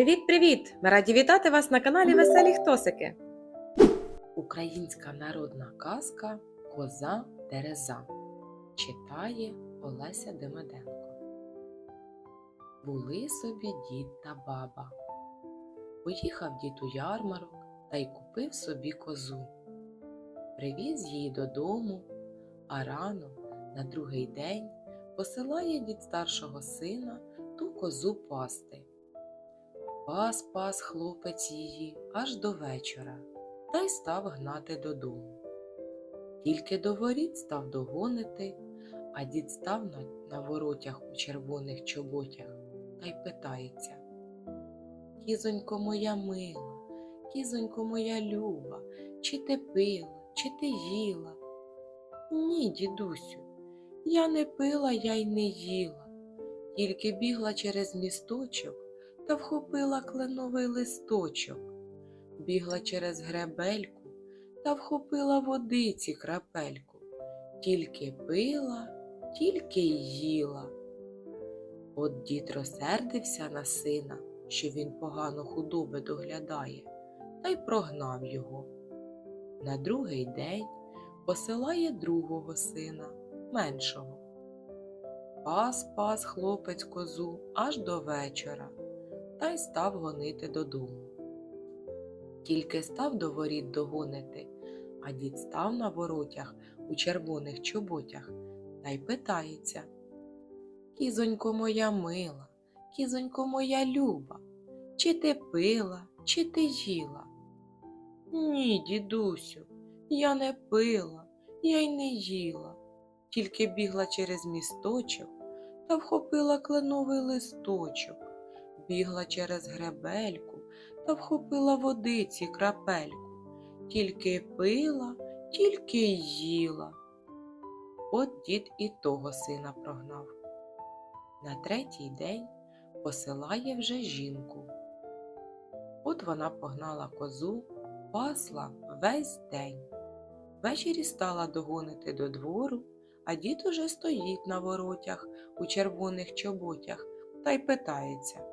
Привіт-привіт! Ми раді вітати вас на каналі Веселі Хтосики. Українська народна казка Коза Тереза читає Олеся Демиденко. Були собі дід та баба. Поїхав дід у ярмарок та й купив собі козу. Привіз її додому, а рано, на другий день, посилає дід старшого сина ту козу пасти. Пас пас хлопець її аж до вечора та й став гнати додому. Тільки до воріт став догонити, а дід став на, на воротях у червоних чоботях та й питається. Кізонько моя мила, кізонько моя люба, чи ти пила, чи ти їла? Ні, дідусю, я не пила, я й не їла, тільки бігла через місточок та вхопила кленовий листочок бігла через гребельку та вхопила водиці крапельку, тільки пила, тільки їла. От дід розсердився на сина, що він погано худоби доглядає, та й прогнав його. На другий день посилає другого сина, меншого. Пас пас хлопець козу аж до вечора, та й став гонити додому. Тільки став до воріт догонити, а дід став на воротях у червоних чоботях та й питається. Кізонько моя мила, кізонько моя люба, чи ти пила, чи ти їла? Ні, дідусю, я не пила, я й не їла, тільки бігла через місточок та вхопила кленовий листочок, бігла через гребельку та вхопила водиці крапельку, тільки пила, тільки їла. От дід і того сина прогнав. На третій день посилає вже жінку. От вона погнала козу, пасла весь день. Ввечері стала догонити до двору, а дід уже стоїть на воротях у червоних чоботях та й питається.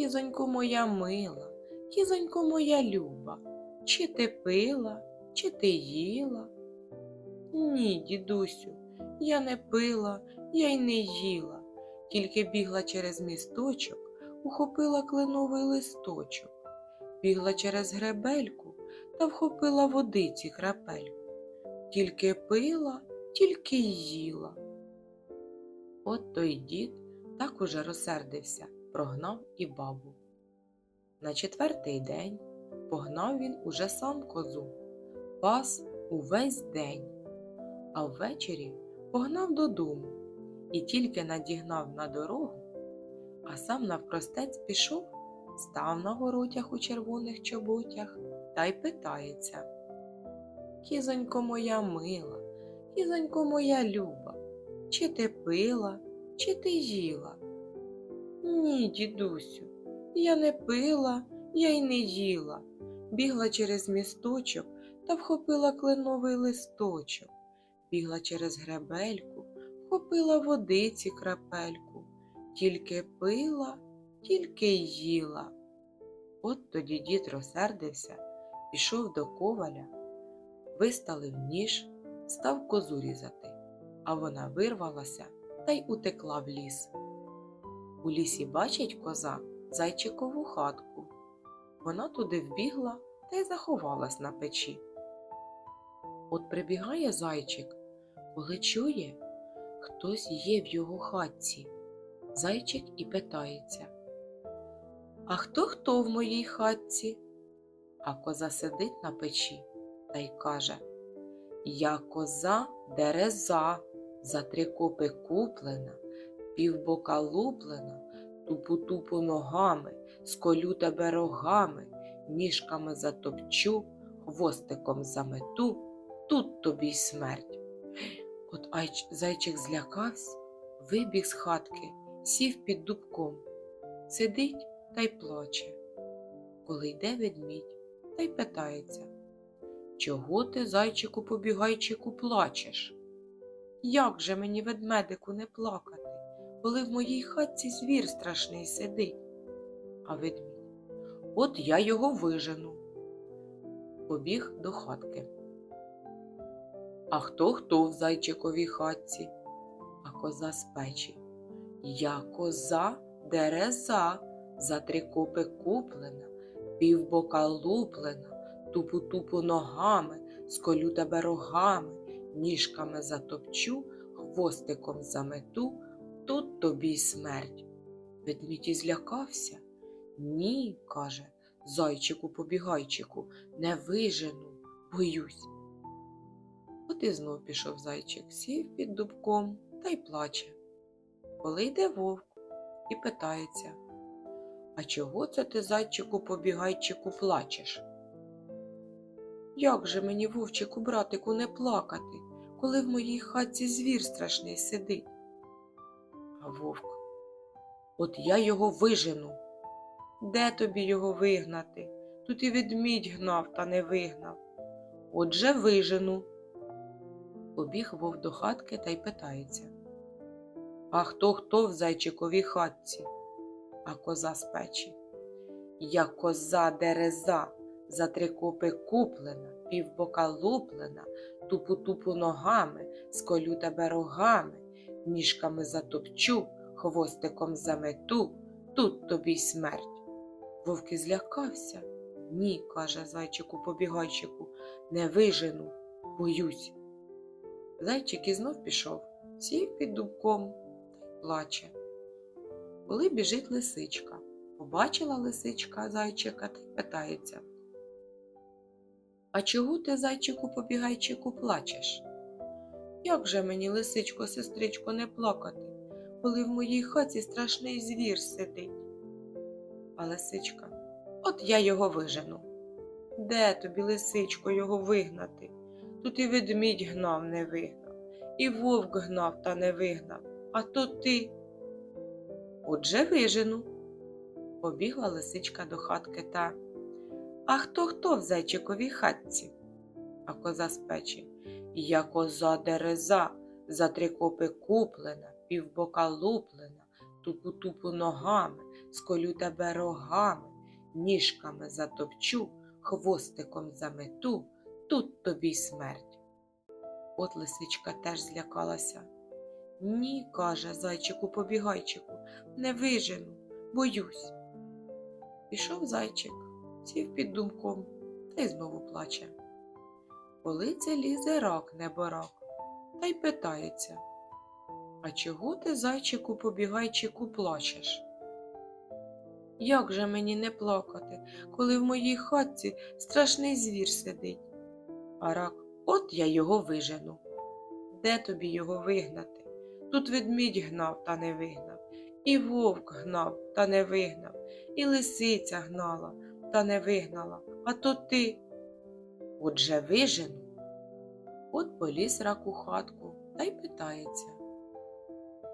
Кізонько моя мила, кізонько моя люба, чи ти пила, чи ти їла? Ні, дідусю, я не пила, я й не їла, тільки бігла через місточок, ухопила кленовий листочок, бігла через гребельку та вхопила водиці крапельку, тільки пила, тільки їла. От той дід так уже розсердився прогнав і бабу. На четвертий день погнав він уже сам козу, пас увесь день, а ввечері погнав додому і тільки надігнав на дорогу, а сам навпростець пішов, став на воротях у червоних чоботях та й питається. Кізонько моя мила, кізонько моя люба, чи ти пила, чи ти їла? Ні, дідусю, я не пила, я й не їла. Бігла через місточок та вхопила кленовий листочок, бігла через гребельку, вхопила водиці крапельку, тільки пила, тільки їла. От тоді дід розсердився, пішов до коваля, виставив ніж, став козу різати, а вона вирвалася та й утекла в ліс. У лісі бачить коза зайчикову хатку. Вона туди вбігла та й заховалась на печі. От прибігає зайчик, коли чує, хтось є в його хатці. Зайчик і питається А хто хто в моїй хатці? А коза сидить на печі та й каже Я коза дереза, за три копи куплена півбока луплена, тупу-тупу ногами, сколю тебе рогами, ніжками затопчу, хвостиком замету, тут тобі й смерть. От айч, зайчик злякався, вибіг з хатки, сів під дубком, сидить та й плаче. Коли йде ведмідь, та й питається Чого ти, зайчику побігайчику, плачеш? Як же мені ведмедику не плакати? Коли в моїй хатці звір страшний сидить. А ведмідь. От я його вижену. Побіг до хатки. А хто хто в зайчиковій хатці? А коза з печі. Я коза дереза, за три копи куплена, півбока луплена, тупу-тупу ногами, сколю тебе рогами, ніжками затопчу, хвостиком замету, тут тобі й смерть. Ведмідь злякався. Ні, каже, зайчику побігайчику, не вижену, боюсь. От і знов пішов зайчик, сів під дубком та й плаче. Коли йде вовк і питається, а чого це ти, зайчику побігайчику, плачеш? Як же мені, вовчику, братику, не плакати, коли в моїй хатці звір страшний сидить? Вовк, от я його вижену. Де тобі його вигнати? Тут і ведмідь гнав та не вигнав. Отже, вижену. Побіг вовк до хатки та й питається. А хто хто в зайчиковій хатці? А коза з печі. Я коза дереза, за три копи куплена, півбока луплена, тупу-тупу ногами, сколю тебе рогами, ніжками затопчу, хвостиком замету, тут тобі й смерть. Вовки злякався. Ні, каже зайчику побігайчику, не вижену, боюсь. Зайчик і знов пішов, сів під дубком та й плаче. Коли біжить лисичка, побачила лисичка зайчика та й питається. А чого ти, зайчику побігайчику, плачеш? Як же мені, лисичко, сестричко, не плакати, коли в моїй хаті страшний звір сидить? А лисичка, от я його вижену. Де тобі, лисичко, його вигнати? Тут і ведмідь гнав, не вигнав, і вовк гнав та не вигнав, а то ти. Отже вижену. Побігла лисичка до хатки та. А хто хто в зайчиковій хатці? А коза з печі. Я коза дереза, за три копи куплена, півбока луплена, тупу-тупу ногами, сколю тебе рогами, ніжками затопчу, хвостиком замету, тут тобі смерть. От лисичка теж злякалася. Ні, каже зайчику побігайчику, не вижену, боюсь. Пішов зайчик, сів під думком та й знову плаче. Коли це лізе рак неборак, та й питається А чого ти, зайчику побігайчику, плачеш? Як же мені не плакати, коли в моїй хатці страшний звір сидить? А рак, от я його вижену. Де тобі його вигнати? Тут ведмідь гнав та не вигнав, і вовк гнав та не вигнав, і лисиця гнала та не вигнала, а то ти. Отже вижену. От поліз рак у хатку та й питається.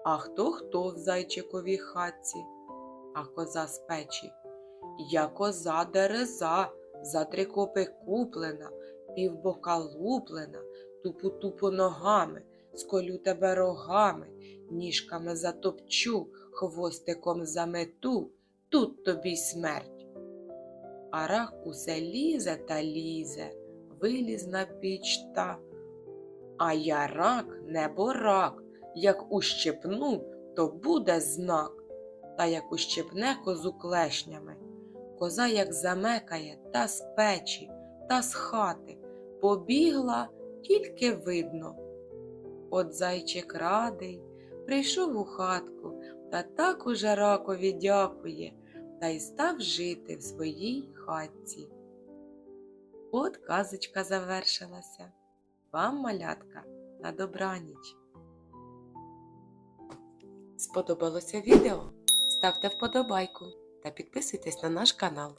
А хто хто в зайчиковій хатці? А коза з печі. Я коза дереза, за три копи куплена, півбока луплена, тупу-тупу ногами, сколю тебе рогами, ніжками затопчу, хвостиком замету, тут тобі смерть. А рак усе лізе та лізе, виліз на піч та. А я рак, не борак, як ущипну, то буде знак. Та як ущипне козу клешнями, коза як замекає та з печі, та з хати, побігла тільки видно. От зайчик радий, прийшов у хатку та так уже ракові дякує, та й став жити в своїй хатці. От казочка завершилася. Вам, малятка, на добраніч. Сподобалося відео? Ставте вподобайку та підписуйтесь на наш канал.